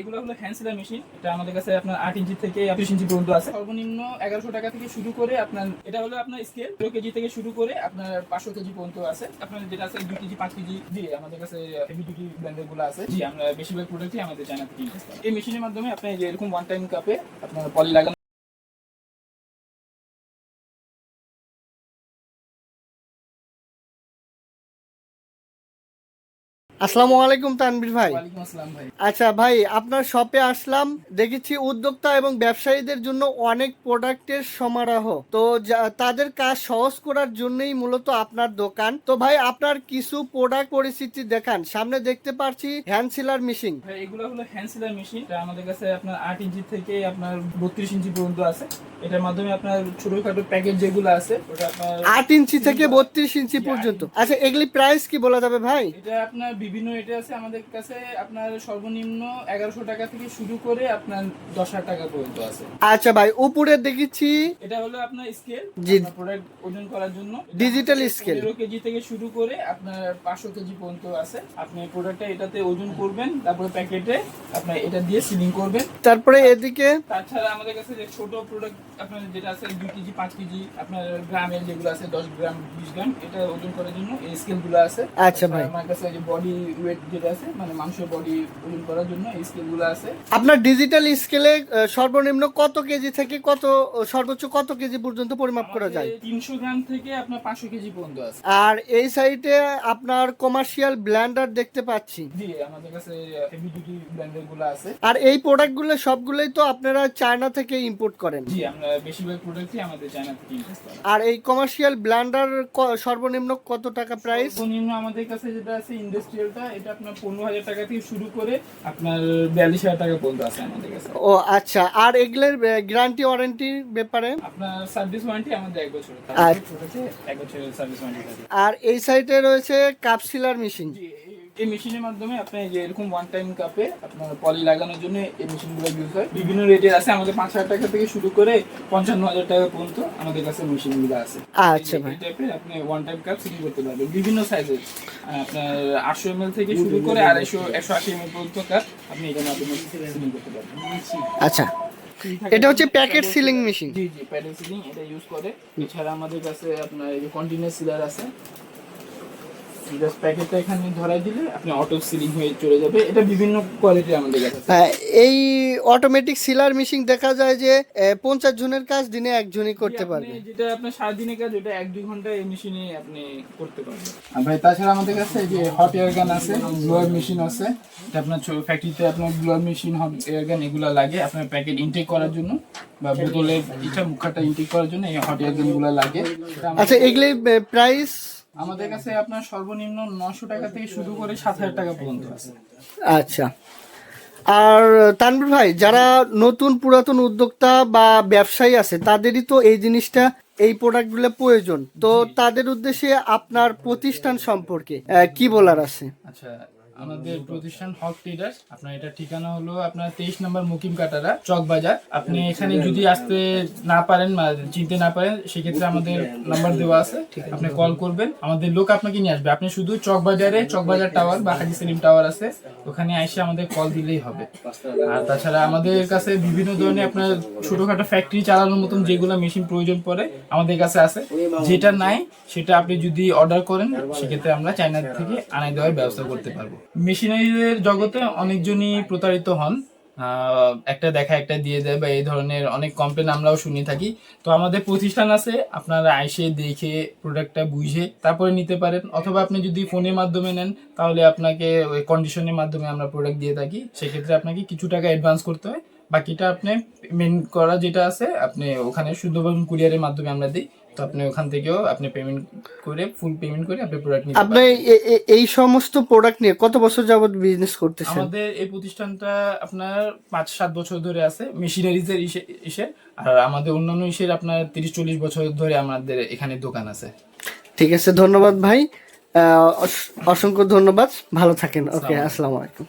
এগুলো হলো hand seller machine এটা আমাদের কাছে আপনার আট ইঞ্চি থেকে একুশ ইঞ্চি পর্যন্ত আছে। সর্বনিম্ন এগারোশো টাকা থেকে শুরু করে আপনার, এটা হলো আপনার স্কেল দুটো কেজি থেকে শুরু করে আপনার পাঁচশো কেজি পর্যন্ত আছে। আপনার যেটা আছে দুই কেজি, পাঁচ কেজি দিয়ে আমাদের কাছে হেভি ডিউটি ব্র্যান্ডেরগুলো আছে। জি, আমরা বেশিরভাগ প্রোডাক্টই আমাদের চায়না থেকে ইনভেস্ট করি। এই মেশিনের মাধ্যমে আপনি এরকম ওয়ান টাইম কাপে আপনার পলি লাগানো আসসালামু আলাইকুম তানবির ভাই। আচ্ছা ভাই আপনার শপে আসলাম দেখেছি উদ্যোক্তা এবং ব্যবসায়ীদের জন্য অনেক প্রোডাক্টের সমারোহ। তো তাদের কাজ সহজ করার জন্যই মূলত আপনার দোকান। তো ভাই আপনার কিছু প্রোডাক্ট পরিস্থিতি দেখান। সামনে দেখতে পাচ্ছি হ্যান্ড সিলার মেশিন এগুলো হলো হ্যান্ড সেলার মেশিন আমাদের কাছে আপনার আট ইঞ্চি থেকে আপনার বত্রিশ ইঞ্চি পর্যন্ত আছে। এটার মাধ্যমে আপনার ছোটখাটো প্যাকেট যেগুলো আছে ওটা আপনার আট ইঞ্চি থেকে বত্রিশ ইঞ্চি পর্যন্ত। আচ্ছা এগুলি প্রাইস কি বলা যাবে ভাই? এটা আপনার বিভিন্ন রেটে আছে আমাদের কাছে আপনার সর্বনিম্ন এগারোশো টাকা থেকে শুরু করে আপনার দশ হাজার টাকা পর্যন্ত আছে। আচ্ছা ভাই উপরে দেখেছি এটা হলো আপনার স্কেল জি। প্রোডাক্ট ওজন করার জন্য। ডিজিটাল স্কেল পনেরো কেজি থেকে শুরু করে আপনার পাঁচশো কেজি পর্যন্ত আছে। আপনি প্রোডাক্টটা এটাতে ওজন করবেন তারপরে প্যাকেটে আপনার এটা দিয়ে সিলিং করবেন। তারপরে এদিকে? তাছাড়া আমাদের কাছে যে ছোট প্রোডাক্ট আপনার যেটা আছে দুই কেজি পাঁচ কেজি আপনার গ্রামের যেগুলো আছে দশ গ্রাম বিশ গ্রাম এটা ওজন করার জন্য এই স্কেলগুলো আছে। আচ্ছা ভাই। আমার কাছে যে বডি ওয়েট যেটা আছে মানে মাংসের বডি ওজন করার জন্য এই স্কেলগুলো আছে। আপনার ডিজিটাল স্কেলে সর্বনিম্ন কত কেজি থেকে কত সর্বোচ্চ কত কেজি পর্যন্ত পরিমাপ করা যায়? তিনশো গ্রাম থেকে আপনার পাঁচশো কেজি পর্যন্ত আছে। আর এই সাইডে আপনার কমার্শিয়াল ব্ল্যান্ডার দেখতে পাচ্ছি। জি আমাদের কাছে হেভি ডিউটি আছে। আর এই প্রোডাক্টগুলো সবগুলোই তো আপনারা চায়না থেকে ইম্পোর্ট করেন। জি আমরা বেশিরভাগ প্রোডাক্টই আমাদের চায়না থেকে করি। আর এই কমার্শিয়াল ব্ল্যান্ডার সর্বনিম্ন কত টাকা প্রাইস সর্বনিম্ন আমাদের কাছে যেটা আছে ইন্ডাস্ট্রিয়ালটা এটা আপনার পনেরো হাজার টাকা থেকে শুরু করে আপনার বিয়াল্লিশ হাজার টাকা পর্যন্ত আছে আমাদের কাছে। ও আচ্ছা। আর এগুলোর গ্যারান্টি ওয়ারেন্টির ব্যাপারে? আপনার সার্ভিস ওয়ারেন্টি আমাদের এক বছর আর- এক বছরের সার্ভিস ওয়ারেন্টি আর এই সাইডে রয়েছে কাপসিলার মেশিন জি, এই- মেশিনের মাধ্যমে আপনি যে এরকম ওয়ান টাইম কাপে আপনার পলি লাগানোর জন্য এই মেশিনগুলো ইউজ হয়। বিভিন্ন রেটের আছে। আমাদের পাঁচ হাজার টাকা থেকে শুরু করে পঞ্চান্ন হাজার টাকা পর্যন্ত আমাদের কাছে মেশিনগুলো আছে। আচ্ছা ভাই। টাইপের আপনি ওয়ান টাইম কাপ সিলিং করতে পারবেন। বিভিন্ন সাইজের আপনার আটশো এম থেকে শুরু করে আড়াইশো একশো আশি এম পর্যন্ত কাপ আপনি এটার মাধ্যমে সিলিং করতে পারবেন। আচ্ছা। এটা হচ্ছে প্যাকেট সিলিং মেশিন জি জি প্যাডেল সিলিং এটা ইউজ করে। এছাড়া আমাদের কাছে আপনার এই কন্টিনিউয়াস সিলার আছে। জাস্ট প্যাকেটটা এখানে ধরাই দিলে আপনি অটো সিলিং হয়ে চলে যাবে। এটা বিভিন্ন কোয়ালিটির আমাদের কাছে। হ্যাঁ, এই অটোমেটিক সিলার মেশিন দেখা যায় যে পঞ্চাশ জনের কাজ দিনে একজনই করতে পারবে। যেটা আপনার সারাদিনের কাজ ওটা এক দুই ঘন্টায় এই মেশিনে আপনি করতে পারবেন। ভাই তাছাড়া আমাদের কাছে এই যে হট এয়ার গান আছে ব্লোয়ার মেশিন আছে এটা আপনার ফ্যাক্টরিতে আপনার ব্লোয়ার মেশিন হট এয়ার গান এগুলো লাগে আপনার প্যাকেট ইনটেক করার জন্য বা বোতলের ইটা মুখাটা ইনটেক করার জন্য এই হট এয়ার গানগুলো লাগে। আচ্ছা এগুলি প্রাইস আমাদের কাছে আপনার সর্বনিম্ন নশো টাকা থেকে শুরু করে সাত হাজার টাকা পর্যন্ত আছে। আচ্ছা। আর তানবির ভাই যারা নতুন পুরাতন উদ্যোক্তা বা ব্যবসায়ী আছে তাদেরই তো এই জিনিসটা এই প্রোডাক্টগুলো প্রয়োজন। তো তাদের উদ্দেশ্যে আপনার প্রতিষ্ঠান সম্পর্কে কি বলার আছে? আচ্ছা আমাদের প্রতিষ্ঠান হক ট্রেডার্স আপনার এটা ঠিকানা হলো আপনার তেইশ নম্বর মুকিম কাটারা চক বাজার। আপনি এখানে যদি আসতে না পারেন চিনতে না পারেন সেক্ষেত্রে আমাদের নাম্বার দেওয়া আছে। আপনি কল করবেন। আমাদের লোক আপনাকে নিয়ে আসবে। আপনি শুধু চক বাজারে চক বাজার টাওয়ার বা হাজি সেলিম টাওয়ার আছে। ওখানে এসে আমাদের কল দিলেই হবে। আর তাছাড়া আমাদের কাছে বিভিন্ন ধরনের আপনার ছোটখাটো ফ্যাক্টরি চালানোর মতন যেগুলো মেশিন প্রয়োজন পড়ে আমাদের কাছে আছে। যেটা নাই সেটা আপনি যদি অর্ডার করেন সেক্ষেত্রে আমরা চায়না থেকে আনাই দেওয়ার ব্যবস্থা করতে পারব। মেশিনারিদের জগতে অনেকজনই প্রতারিত হন। একটা দেখা একটা দিয়ে দেয় বা এই ধরনের অনেক কমপ্লেন আমরাও শুনে থাকি। তো আমাদের প্রতিষ্ঠান আছে, আপনারা আইসে দেখে প্রোডাক্টটা বুঝে তারপরে নিতে পারেন। অথবা আপনি যদি ফোনের মাধ্যমে নেন, তাহলে আপনাকে ওই কন্ডিশনের মাধ্যমে আমরা প্রোডাক্ট দিয়ে থাকি। সেক্ষেত্রে আপনাকে কিছু টাকা অ্যাডভান্স করতে হয়। বাকিটা আপনি পেমেন্ট করা যেটা আছে, আপনি ওখানে শুদ্ধভাবে কুরিয়ারের মাধ্যমে আমরা দিই। তো আপনি ওখান থেকেও আপনি পেমেন্ট করে ফুল পেমেন্ট করে আপনি প্রোডাক্ট নিতে আপনি এই সমস্ত প্রোডাক্ট নিয়ে কত বছর যাবত বিজনেস করতেছেন? আমাদের এই প্রতিষ্ঠানটা আপনার পাঁচ সাত বছর ধরে আছে মেশিনারিজের ইসে আর আমাদের অন্যান্য ইসের আপনার তিরিশ চল্লিশ বছর ধরে আমাদের এখানে দোকান আছে। ঠিক আছে ধন্যবাদ ভাই। অসংখ্য ধন্যবাদ। ভালো থাকেন। ওকে আসসালামু আলাইকুম।